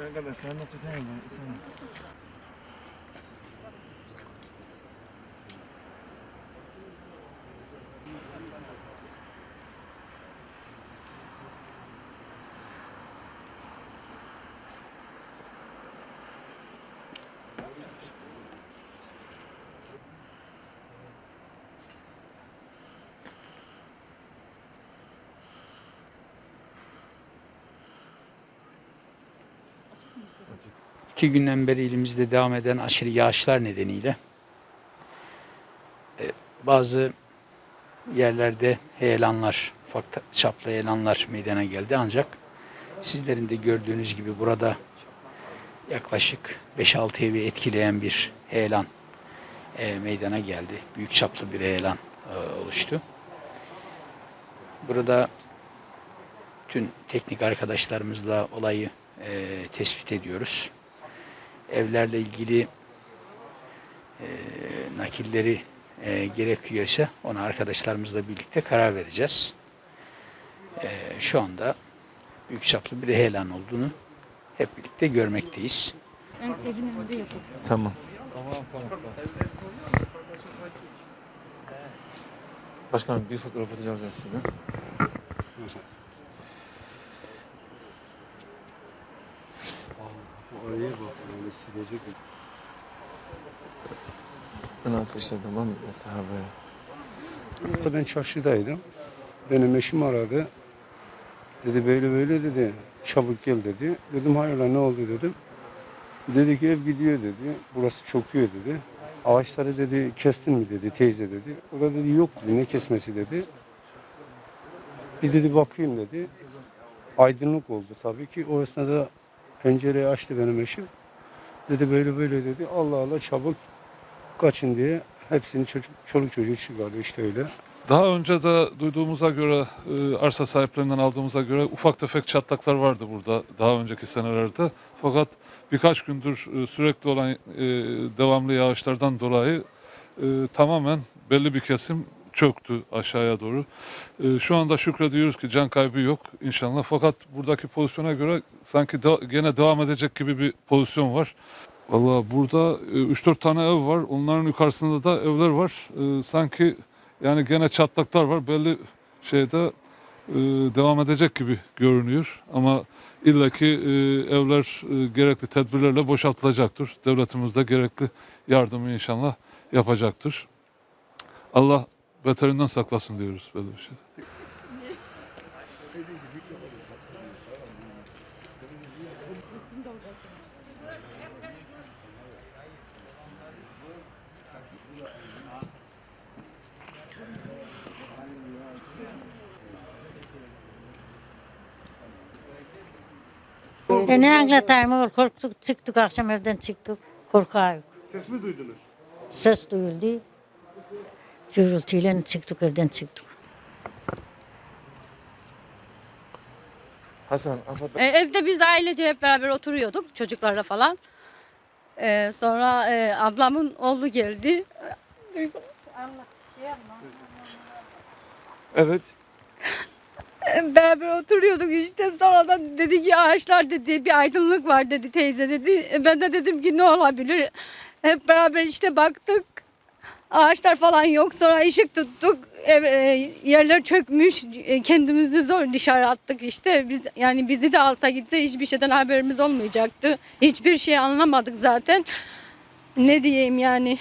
Arkadaşlar nasıl tutayım İki günden beri ilimizde devam eden aşırı yağışlar nedeniyle e, bazı yerlerde heyelanlar, ufak çaplı heyelanlar meydana geldi. Ancak sizlerin de gördüğünüz gibi burada yaklaşık 5-6 evi etkileyen bir heyelan e, meydana geldi. Büyük çaplı bir heyelan e, oluştu. Burada tüm teknik arkadaşlarımızla olayı e, tespit ediyoruz evlerle ilgili e, nakilleri e, gerekiyorsa ona arkadaşlarımızla birlikte karar vereceğiz. E, şu anda büyük çaplı bir heyelan olduğunu hep birlikte görmekteyiz. Evin önünde yapalım. Tamam. Başkanım bir fotoğraf atacağım ben Oraya bak öyle silecek. Ben arkadaşlar tamam mı? Böyle. Hatta ben çarşıdaydım. Benim eşim aradı. Dedi böyle böyle dedi. Çabuk gel dedi. Dedim hayrola ne oldu dedim. Dedi ki ev gidiyor dedi. Burası çöküyor dedi. Ağaçları dedi kestin mi dedi teyze dedi. O da dedi yok dedi ne kesmesi dedi. Bir dedi bakayım dedi. Aydınlık oldu tabii ki. O esnada pencereyi açtı benim eşim. Dedi böyle böyle dedi. Allah Allah çabuk kaçın diye hepsini çocuk, çoluk çocuğu çıkardı işte öyle. Daha önce de duyduğumuza göre, e, arsa sahiplerinden aldığımıza göre ufak tefek çatlaklar vardı burada daha önceki senelerde. Fakat birkaç gündür e, sürekli olan e, devamlı yağışlardan dolayı tamamen belli bir kesim çöktü aşağıya doğru. E, Şu anda şükrediyoruz ki can kaybı yok inşallah. Fakat buradaki pozisyona göre sanki de, gene devam edecek gibi bir pozisyon var. Valla burada e, 3-4 tane ev var. Onların yukarısında da evler var. E, Sanki yani gene çatlaklar var. Belli şeyde e, devam edecek gibi görünüyor. Ama illaki e, evler e, gerekli tedbirlerle boşaltılacaktır. Devletimiz de gerekli yardımı inşallah yapacaktır. Allah beterinden saklasın diyoruz böyle bir şey. E ne anlatayım oğul korktuk çıktık akşam evden çıktık korkuyor. Ses mi duydunuz? Ses duyuldu. Gürültüyle çıktık evden çıktık. Hasan. E, evde biz ailece hep beraber oturuyorduk çocuklarla falan. E, sonra e, ablamın oğlu geldi. Evet. Beraber oturuyorduk işte sonradan dedi ki ağaçlar dedi bir aydınlık var dedi teyze dedi. E, ben de dedim ki ne olabilir? Hep beraber işte baktık. Ağaçlar falan yok. Sonra ışık tuttuk. Ev, e, yerler çökmüş. E, kendimizi zor dışarı attık işte. Biz yani bizi de alsa gitse hiçbir şeyden haberimiz olmayacaktı. Hiçbir şey anlamadık zaten. Ne diyeyim yani.